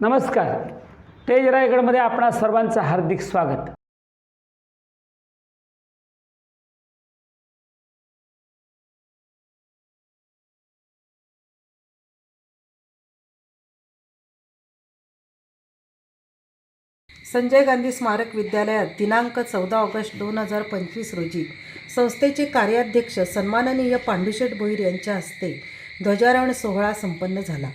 नमस्कार. तेज रायगडमध्ये आपणा सर्वांचं हार्दिक स्वागत. संजय गांधी स्मारक विद्यालयात दिनांक चौदा ऑगस्ट दोन हजार पंचवीस रोजी संस्थेचे कार्याध्यक्ष सन्माननीय पांडुशेठ भोईर यांच्या हस्ते ध्वजारोहण सोहळा संपन्न झाला.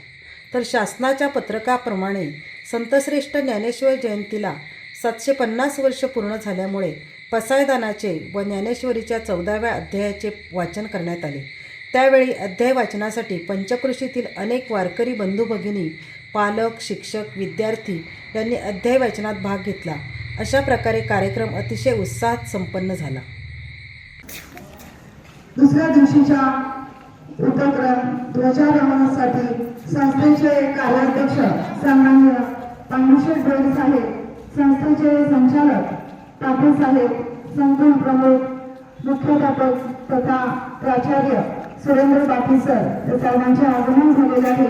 तर शासनाच्या पत्रकाप्रमाणे संतश्रेष्ठ ज्ञानेश्वर जयंतीला सातशे पन्नास वर्ष पूर्ण झाल्यामुळे पसायदानाचे व ज्ञानेश्वरीच्या चौदाव्या अध्यायाचे वाचन करण्यात आले. त्यावेळी अध्याय वाचनासाठी पंचकृषीतील अनेक वारकरी बंधू भगिनी पालक शिक्षक विद्यार्थी यांनी अध्याय वाचनात भाग घेतला. अशा प्रकारे कार्यक्रम अतिशय उत्साहात संपन्न झाला. दुसऱ्या दिवशीच्या उपक्रम ध्वजारोहणासाठी संस्थेचे कार्याध्यक्ष सन्मान्य पांडुशेठ बैल साहेब संस्थेचे संचालक पाटील साहेब संकुल प्रमुख मुख्याध्यापक तथा प्राचार्य सुरेंद्र पाटील सर या सर्वांचे आगमन झालेले आहे.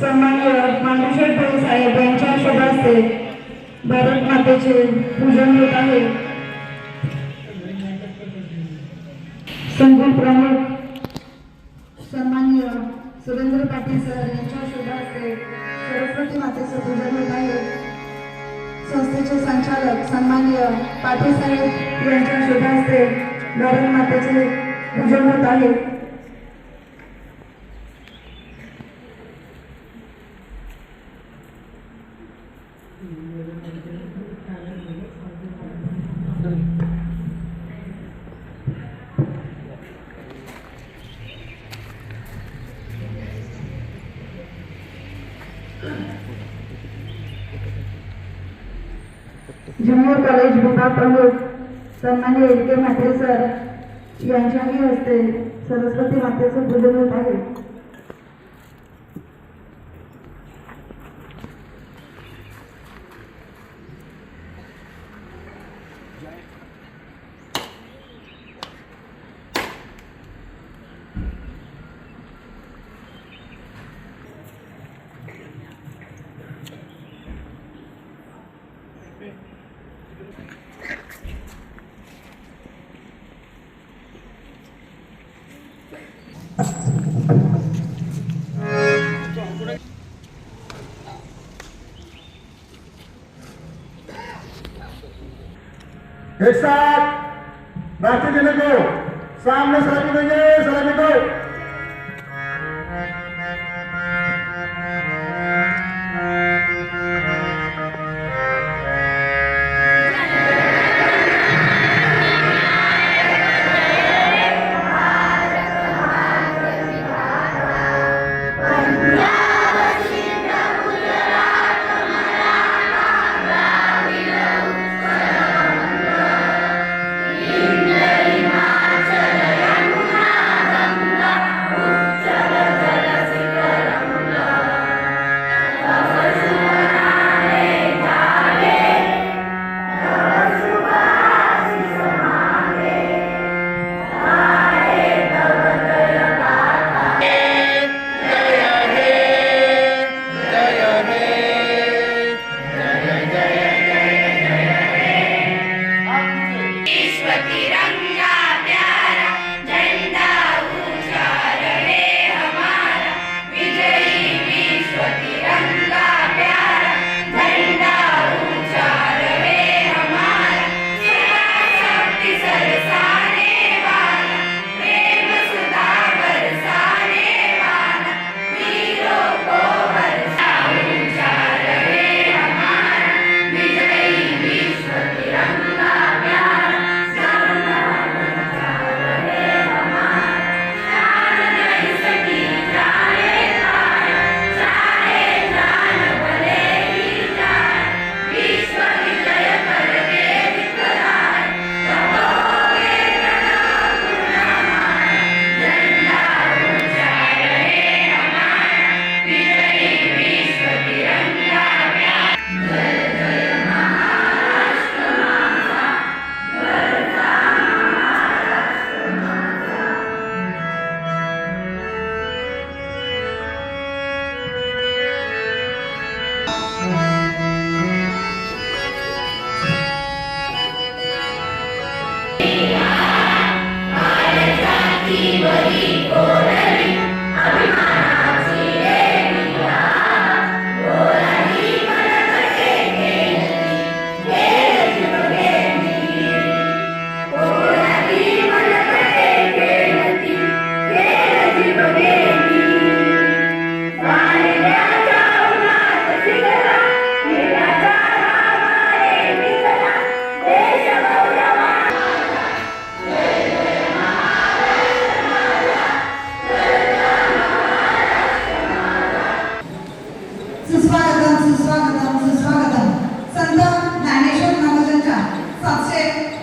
सन्मान्य पांडुशेठ बैल साहेब यांच्या शुभास्ते भारत मातेचे पूजन होत आहे. संकुल प्रमुख सुरेंद्र पाटील सर यांच्या शुभ हस्ते सरस्वती मातेचं पूजन होत आहे संस्थेचे संचालक सन्माननीय पाटील साहेब यांच्या शुभ हस्ते भारत मातेचे पूजन होत आहे. सन्मान्य एल के म्हात्रे सर यांच्याही हस्ते सरस्वती मातेचं पूजन होत आहे. एक साथ बाकी देने को सामने सलामी देंगे सलामी को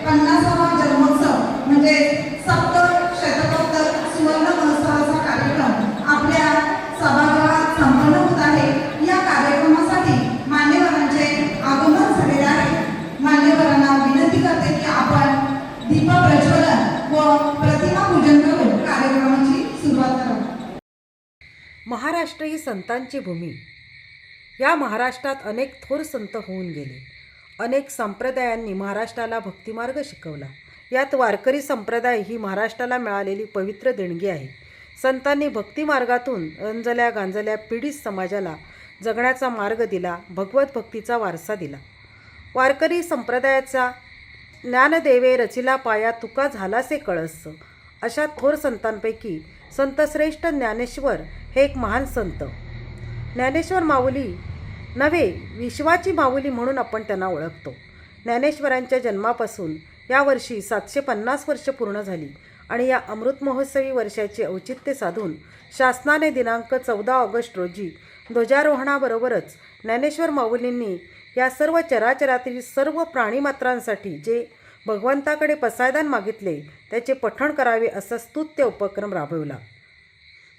पन्नासावा जन्मोत्सव म्हणजे सप्त शतकोत्तर सुवर्ण महोत्सवाचा कार्यक्रम आपल्या सभागृहात संपन्न होत आहे. या कार्यक्रमासाठी मान्यवरांचे आगमन झालेले आहे. मान्यवरांना विनंती करते की आपण दीप प्रज्वलन व प्रतिमा पूजन करून कार्यक्रमाची सुरुवात महाराष्ट्र ही संतांची भूमी. या महाराष्ट्रात अनेक थोर संत होऊन गेले. अनेक संप्रदायांनी महाराष्ट्राला भक्तिमार्ग शिकवला. यात वारकरी संप्रदाय ही महाराष्ट्राला मिळालेली पवित्र देणगी आहे. संतांनी भक्तिमार्गातून रंजल्या गांजल्या पीडित समाजाला जगण्याचा मार्ग दिला भगवत भक्तीचा वारसा दिला. वारकरी संप्रदायाचा ज्ञानदेवे रचिला पाया तुका झालासे कळस. अशा थोर संतांपैकी संतश्रेष्ठ ज्ञानेश्वर हे एक महान संत. ज्ञानेश्वर माऊली नव्हे विश्वाची माऊली म्हणून आपण त्यांना ओळखतो. ज्ञानेश्वरांच्या जन्मापासून यावर्षी सातशे पन्नास वर्ष पूर्ण झाली आणि या अमृत महोत्सवी वर्षाचे औचित्य साधून शासनाने दिनांक चौदा ऑगस्ट रोजी ध्वजारोहणाबरोबरच ज्ञानेश्वर माऊलींनी या सर्व चराचरातील सर्व प्राणीमात्रांसाठी जे भगवंताकडे पसायदान मागितले त्याचे पठण करावे असा स्तुत्य उपक्रम राबविला.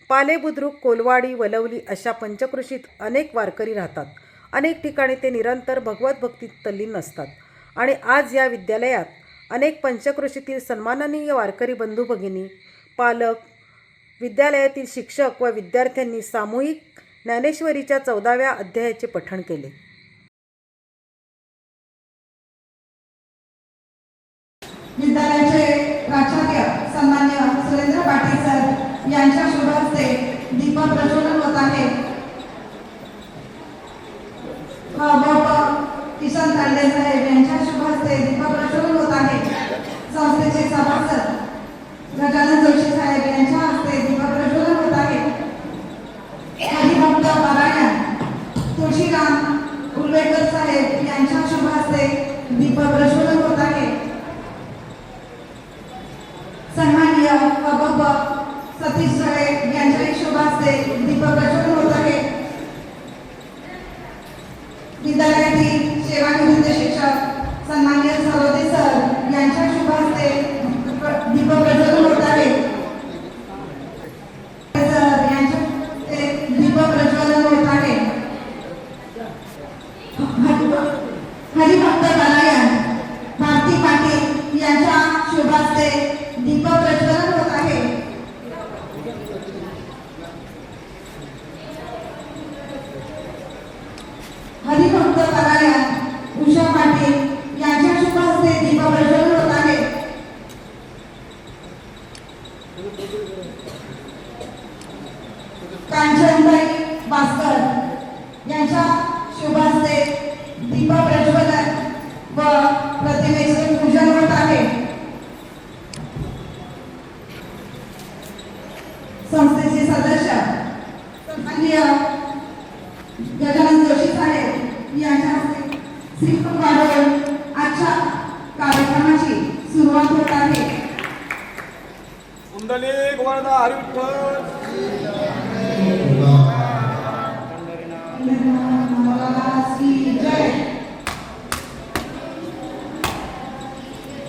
पाले बुद्रुक कोलवाडी वलवली अशा पंचकृषीत अनेक वारकरी राहतात. अनेक ठिकाणी ते निरंतर भगवत भक्तीत तल्लीन असतात आणि आज या विद्यालयात अनेक पंचकृषीतील सन्माननीय वारकरी बंधू भगिनी पालक विद्यालयातील शिक्षक व विद्यार्थ्यांनी सामूहिक ज्ञानेश्वरीच्या चौदाव्या अध्यायाचे पठण केले विद्यालयाचे प्राचार्य सन्मान्य सुरेंद्र पाटील सर यांच्या शुभ हस्ते दीपक प्रज्वलन होत आहे. बाप किशन तांडे साहेब यांच्या शुभ हस्ते दीपक प्रज्वलन होत आहे. संस्थेचे सभासद गजानन जोशी साहेब यांच्या हस्ते दीपक प्रज्वलन होत आहे. हरिभक्त पारायण तुळशीराम उर्वेकर साहेब यांच्या शुभ हस्ते दीपक प्रज्वलन होत आहे. सन्माननीय अबब सतीश जळे यांच्या शुभ हस्ते दीपक प्रज्वलन होत आहे. विद्यालयातील सेवानिवृत्त शिक्षक सन्माननीय सरोदे सर यांच्या शुभ हस्ते दीपक प्रज्वलन होत आहे सर यांच्या हस्ते दीपक प्रज्वलन होत आहे हरिभक्त नारायण भारती पाटील यांच्या शुभ हस्ते दीपक प्रज्वलन होत आहे हरिभक्त नारायण उषा पाटील यांच्या शुभ हस्ते दीपक प्रज्वलन होत आहे कांचनबाई भास्कर यांच्या शुभ हस्ते दीपक प्रज्वलन व प्रतिमेचे पूजन होत आहे संस्थेचे सदस्य सन्माननीय गजानन जोशी साहेब यांच्या हस्ते श्रीफळ वाढवून आजच्या कार्यक्रमाची सुरुवात होत आहे कुंडलिक वरदा हरिविठ्ठल महाराज की जय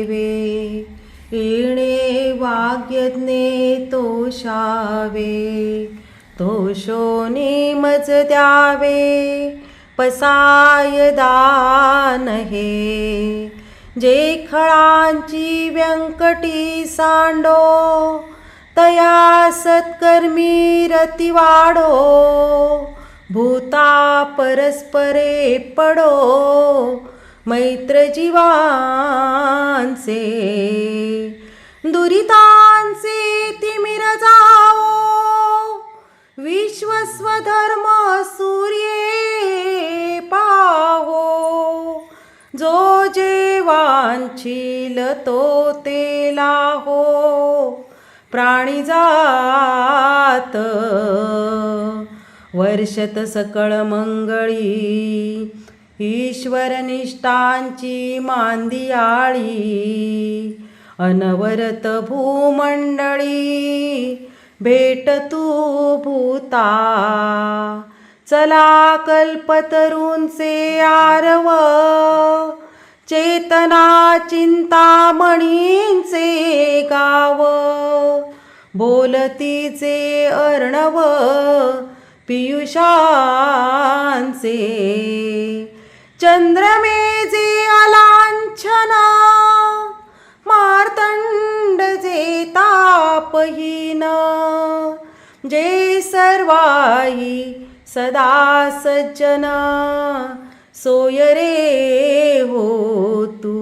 देवे येणे वाग्यज्ञे तोषावे तोषोने मज द्यावे पसाय दान हे जे खळांची व्यंकटी सांडो तया सत्कर्मी रती वाढो भूता परस्परे पडो मैत्र जीवांचे दुरितांचे तिमिर जाओ विश्वस्वधर्म सूर्ये पाहो जो जेवांचील तो ते लाहो प्राणी जात वर्षत सकळ मंगळी ईश्वरनिष्ठांची मांदियाळी अनवरत भूमंडळी भेट तू भूता. चला कल्पतरूंचे आरव चेतना चिंतामणींचे गाव. बोलतीचे अर्णव पियुषांचे चंद्रमेजे अलांछना मार्तंड जे तापहीन. जे सर्वाई सदा सज्जन सोयरे हो तू.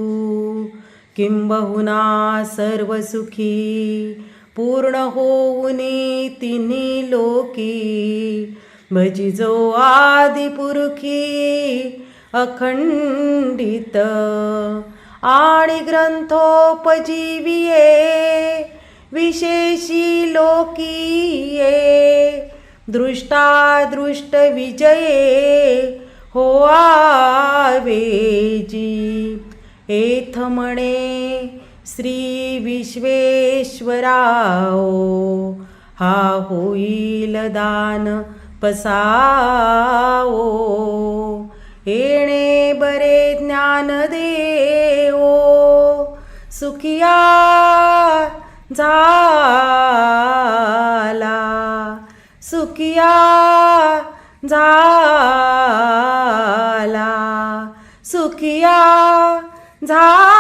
किंबहुना सर्व सुखी पूर्ण होऊनी तिन्ही लोकी. भजिजो आदिपुरुखी अखंडित. आणि ग्रंथोपजीविये विशेषी लोकीये दृष्टादृष्ट विजये हो आवेजी. एथ म्हणे श्री विश्वेश्वराओ हा होईल दान पसाओ. येणे बरे ज्ञान देओ. सुखिया झाला सुखिया झाला सुखिया झाला.